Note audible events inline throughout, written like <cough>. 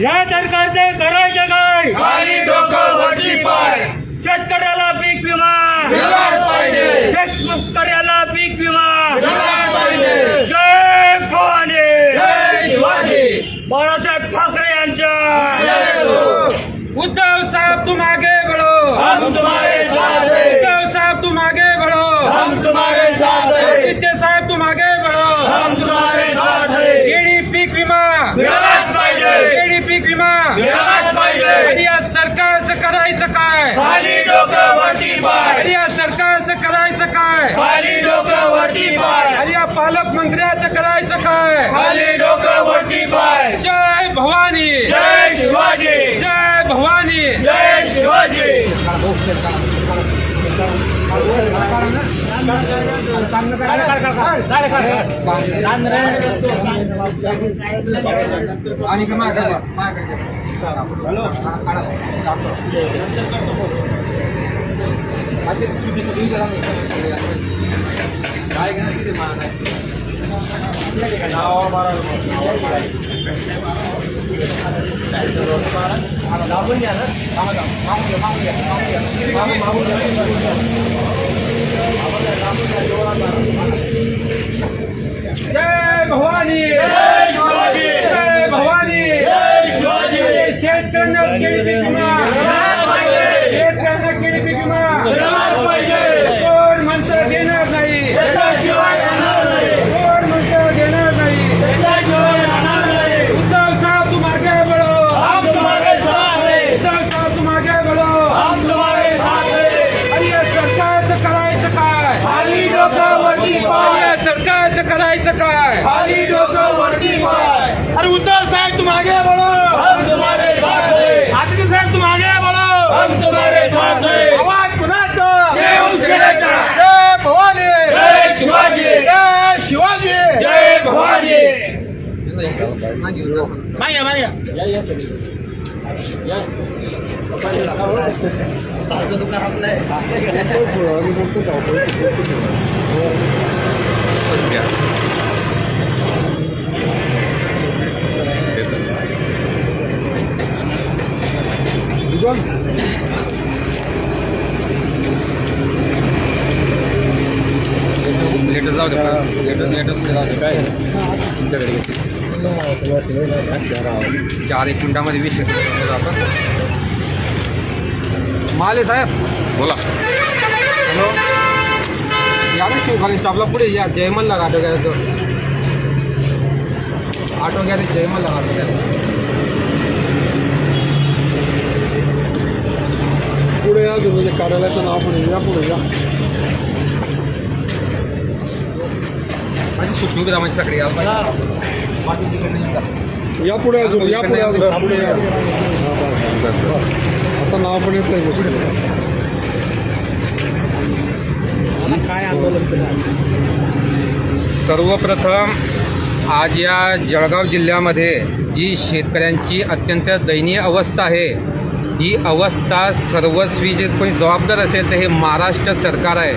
या सरकारचं करायचं काय? खाली डोकं वरती पाय. शेतकऱ्याला पीक विमा. मिळालाच पाहिजे. शेतकऱ्याला पीक विमा. मिळालाच पाहिजे. जय भवानी. जय शिवाजी. बाळासाहेब ठाकरे यांच्या. उद्धव साहब तुम आगे बढ़ो हम तुम्हारे साथ हैं. उद्धव साहब तुम आगे बढ़ो हम तुम्हारे साथ हैं. आदित्य साहेब तुम आगे बढ़ो हम तुम्हारे साथ हैं. केडी पीक विमा मिळालाच पाहिजे केडी पीक विमा मिळालाच पाहिजे आणि या सरकारचं करायचं काय? खाली डोकं वरती पाय. आणि या सरकारचं करायचं काय? खाली डोकं वरती पाय. आणि या पालकमंत्र्याचं करायचं काय? खाली डोकं वरती पाय जय भवानी जय शिवाजी जय भवानी जय शिवाजी जय भवानी जय शिवाजी जय भवानी जय शिवाजी शेतकऱ्यांना केळी पीक विमा मिळालाच पाहिजे आगे बढ़ो। हम तुम्हारे साथ हैं। आदित्य साहेब तुम आगे बढ़ो। हम तुम्हारे साथ हैं। आवाज कुणाचा देऊ सेनेचा जय भवानी। जय शिवाजी। जय शिवाजी। जय भवानी। मागे मागे <laughs> लेटर जाऊ दे लेटर लेटर जाऊ दे काय? तुमच्याकडे चार एक मिनिटामध्ये वीस आपण. माले साहेब. बोला. हॅलो. या ना शिवखाली स्टॉपला पुढे या. जयमलला ऑटो घ्यायचं ऑटो घ्यायचं जयमलला ऑटो घ्यायचं पुढे या म्हणजे कार्यालयाचं नाव पुढे या पुढे या माझी सुखी माझी सगळी यायला पाहिजे माझी. या पुढे अजून या पुढे अजून पुढे या. आता नाव पण येत नाही गोष्टीला. सर्वप्रथम आज या जळगाव जिल्ह्यामध्ये जी शेतकऱ्यांची अत्यंत दयनीय अवस्था आहे ही अवस्था सर्वस्वी जे कोणी जबाबदार असेल तर हे महाराष्ट्र सरकार आहे.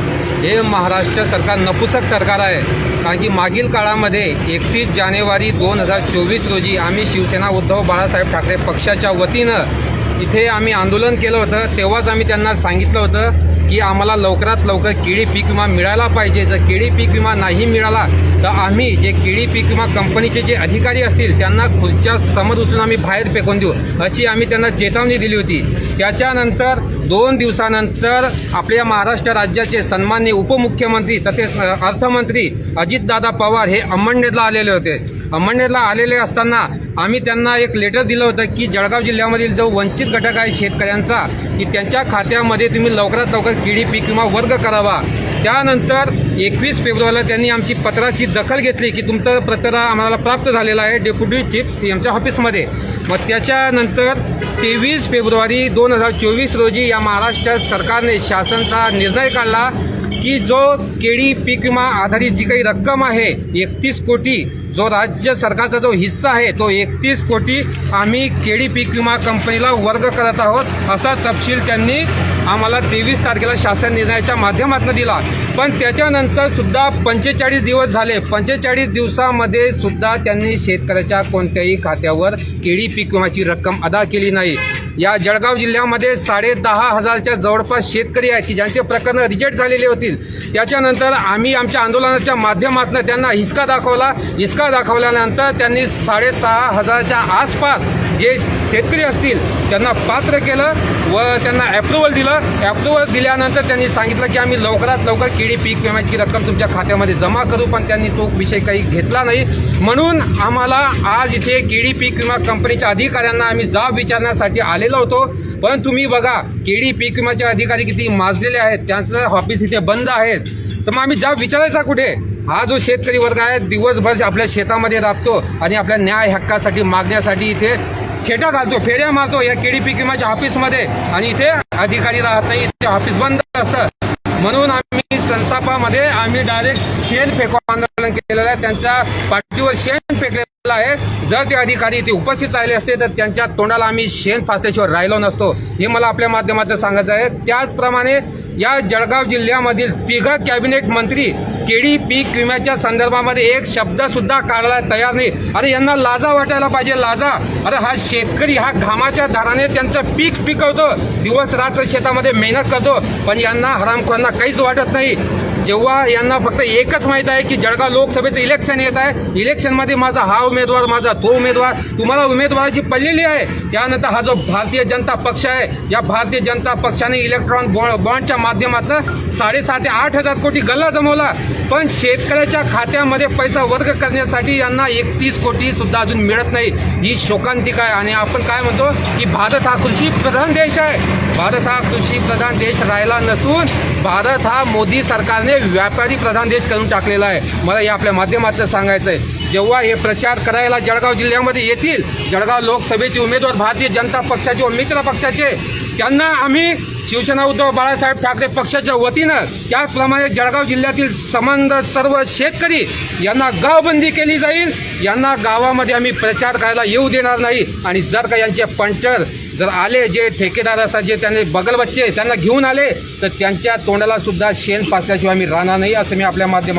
हे महाराष्ट्र सरकार नपुसक सरकार आहे. कारण की मागील काळामध्ये एकतीस जानेवारी दोन हजार चोवीस रोजी आम्ही शिवसेना उद्धव बाळासाहेब ठाकरे पक्षाच्या वतीनं इथे आम्ही आंदोलन केलं होतं तेव्हाच आम्ही त्यांना सांगितलं होतं की आम्हाला लवकरात लवकर केळी पीक विमा मिळायला पाहिजे. जर केळी पीक विमा नाही मिळाला तर आम्ही जे केळी पीक विमा कंपनीचे जे अधिकारी असतील त्यांना खुर्च्या समज उचलून आम्ही बाहेर फेकून देऊ अशी आम्ही त्यांना चेतावणी दिली होती. त्याच्यानंतर दोन दिवसानंतर आपल्या महाराष्ट्र राज्याचे सन्माननीय उपमुख्यमंत्री तसेच अर्थमंत्री अजितदादा पवार हे अंमळनेरला आलेले होते. अंमळनेरला आलेले असताना आम्ही त्यांना एक लेटर दिलं होतं की जळगाव जिल्ह्यामधील जो वंचित घटक आहे शेतकऱ्यांचा की त्यांच्या खात्यामध्ये तुम्ही लवकरात लवकर किडी पीक विमा वर्ग करावा. त्यानंतर एकवीस फेब्रुवारीला त्यांनी आमची पत्राची दखल घेतली की तुमचं पत्र आम्हाला प्राप्त झालेलं आहे डेप्युटी चीफ सी एमच्या ऑफिसमध्ये मग त्याच्यानंतर तेवीस फेब्रुवारी दोन हजार चोवीस रोजी या महाराष्ट्र सरकारने शासनचा निर्णय काढला की जो केळी पीक विमा आधारित जी काही रक्कम आहे एकतीस कोटी जो राज्य सरकारचा जो हिस्सा आहे तो एकतीस कोटी आम्ही केळी पीक विमा कंपनीला वर्ग करत आहोत. असा तपशील त्यांनी आम्हाला तेवीस तारखेला शासन निर्णयाच्या माध्यमातून दिला. पण त्याच्यानंतर सुद्धा पंचेचाळीस दिवस झाले. पंचेचाळीस दिवसामध्ये सुद्धा त्यांनी शेतकऱ्याच्या कोणत्याही खात्यावर केळी पीक विमाची रक्कम अदा केली नाही. या जळगाव जिल्ह्यामध्ये साडे दहा हजारच्या जवळपास शेतकरी आहेत की ज्यांचे प्रकरणं रिजेक्ट झालेले होतील. त्याच्यानंतर आम्ही आमच्या आंदोलनाच्या माध्यमातून त्यांना हिसका दाखवला. हिसका दाखवल्यानंतर त्यांनी साडेसहा हजारच्या आसपास जे शेतकरी असतील त्यांना पात्र केलं व त्यांना अप्रुव्हल दिलं. अप्रुव्हल दिल्यानंतर त्यांनी सांगितलं की आम्ही लवकरात लवकर केळी पीक विम्याची रक्कम तुमच्या खात्यामध्ये जमा करू पण त्यांनी तो विषय काही घेतला नाही. म्हणून आम्हाला आज इथे केळी पीक विमा कंपनीच्या अधिकाऱ्यांना आम्ही जाब विचारण्यासाठी आलेलो होतो. पण तुम्ही बघा केडी पीक विम्याचे अधिकारी किती माजलेले आहेत त्यांचं ऑफिस इथे बंद आहेत. तर मग आम्ही जा विचारायचा कुठे? हा जो शेतकरी वर्ग आहे दिवसभर आपल्या शेतामध्ये राबतो आणि आपल्या न्याय हक्कासाठी मागण्यासाठी इथे खेटा घालतो फेऱ्या मारतो या केडी पीक विम्याच्या ऑफिसमध्ये आणि इथे अधिकारी राहत नाही इथे ऑफिस बंद असतं. म्हणून आम्ही संतापामध्ये आम्ही डायरेक्ट शेण फेकवा आंदोलन केलेलं आहे. त्यांच्या पाठीवर शेण फेकले फेकलेलं आहे. जर ते अधिकारी इथे उपस्थित राहिले असते तर त्यांच्या तोंडाला आम्ही शेण फासल्याशिवाय राहिलो नसतो. हे मला आपल्या माध्यमातून सांगायचं आहे. त्याचप्रमाणे या जळगाव जिल्ह्यामधील तिघा कॅबिनेट मंत्री केळी पीक विम्याच्या संदर्भामध्ये एक शब्द सुद्धा काढायला तयार नाही. अरे यांना लाजा वाटायला पाहिजे लाजा. अरे हा शेतकरी हा घामाच्या धाराने त्यांचं पीक पिकवतो. दिवस रात्र शेतामध्ये मेहनत करतो. पण यांना हरामखोरांना काहीच वाटत नाही. जेव्हा यांना फक्त एकच माहीत आहे की जळगाव लोकसभेचं इलेक्शन येत आहे इलेक्शनमध्ये माझा हा उमेदवार माझा तो उमेदवार तुम्हाला उमेदवाराची पडलेली आहे. त्यानंतर हा जो भारतीय जनता पक्ष आहे या भारतीय जनता पक्षाने इलेक्ट्रॉन बॉन्डच्या माध्यमातून साडेसात ते आठ हजार कोटी गल्ला जमवला. पण शेतकऱ्याच्या खात्यामध्ये पैसा वर्ग करण्यासाठी यांना एकतीस कोटी सुद्धा अजून मिळत नाही. ही शोकांतिका आहे. आणि आपण काय म्हणतो की भारत हा कृषी प्रधान देश आहे. भारत हा कृषी प्रधान देश राहिला नसून भारत हा मोदी सरकारने व्यापारी प्रधान देश करून टाकलेला आहे. मला या आपल्या माध्यमातून सांगायचं आहे जेव्हा हे प्रचार करायला जळगाव जिल्ह्यामध्ये येतील जळगाव लोकसभेचे उमेदवार भारतीय जनता पक्षाचे व मित्र पक्षाचे त्यांना आम्ही शिवसेना उद्धव बाळासाहेब ठाकरे पक्षाच्या वतीनं त्याचप्रमाणे जळगाव जिल्ह्यातील संबंध सर्व शेतकरी यांना गावबंदी केली जाईल. यांना गावामध्ये आम्ही प्रचार करायला येऊ देणार नाही. आणि जर का यांचे पंटर जर आले जे ठेकेदार असतात जे त्यांनी बगलबच्चे त्यांना घेऊन आले तर त्यांच्या तोंडाला सुद्धा शेण पासल्याशिवाय आम्ही राहणार नाही असं मी आपल्या माध्यमात